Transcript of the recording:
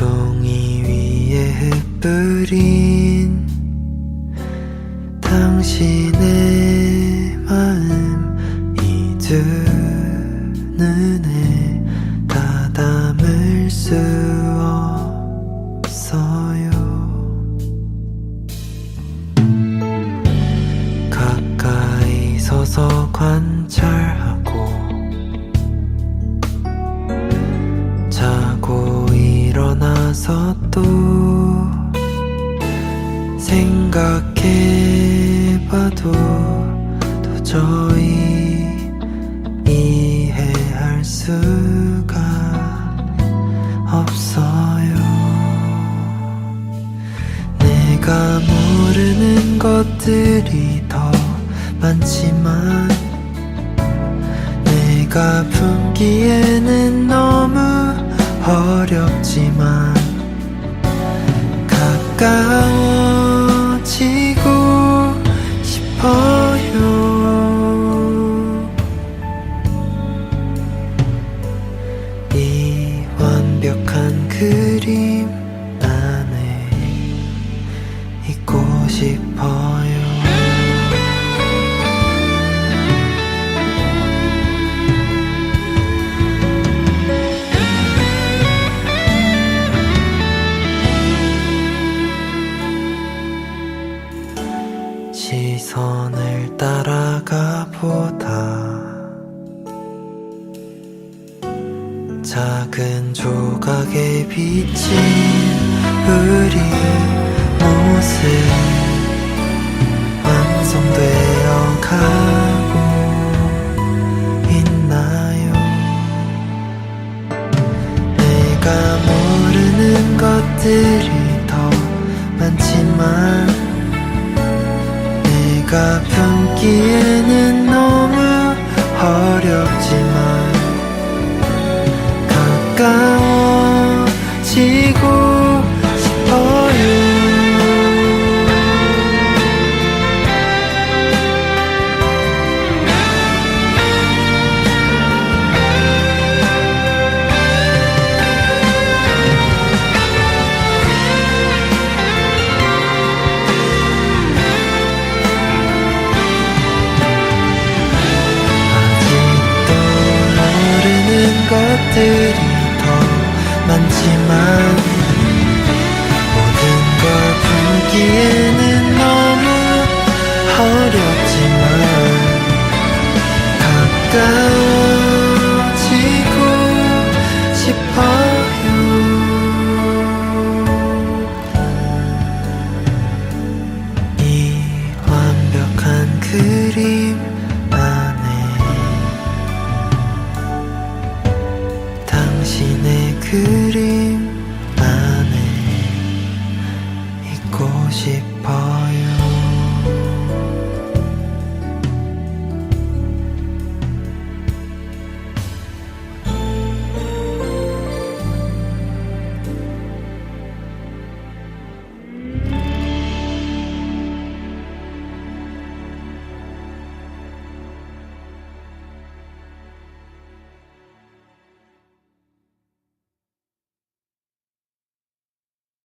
종이 위에 흩뿌린 당신의 마음 이두 눈에 다 담을 수 나서 또 생각해봐도 도저히 이해할 수가 없어요. 내가 모르는 것들이 더 많지만 내가 품기에는 너무 어렵지만 선을 따라가 보다. 작은 조각에 비친 우리 모습 완성되어 가고 있나요? 내가 모르는 것들이 더 많지만 내가 품기에는 너무 어렵지만 가까워지고 많지만 모든 걸 품기에는 너무 어렵지만 가까워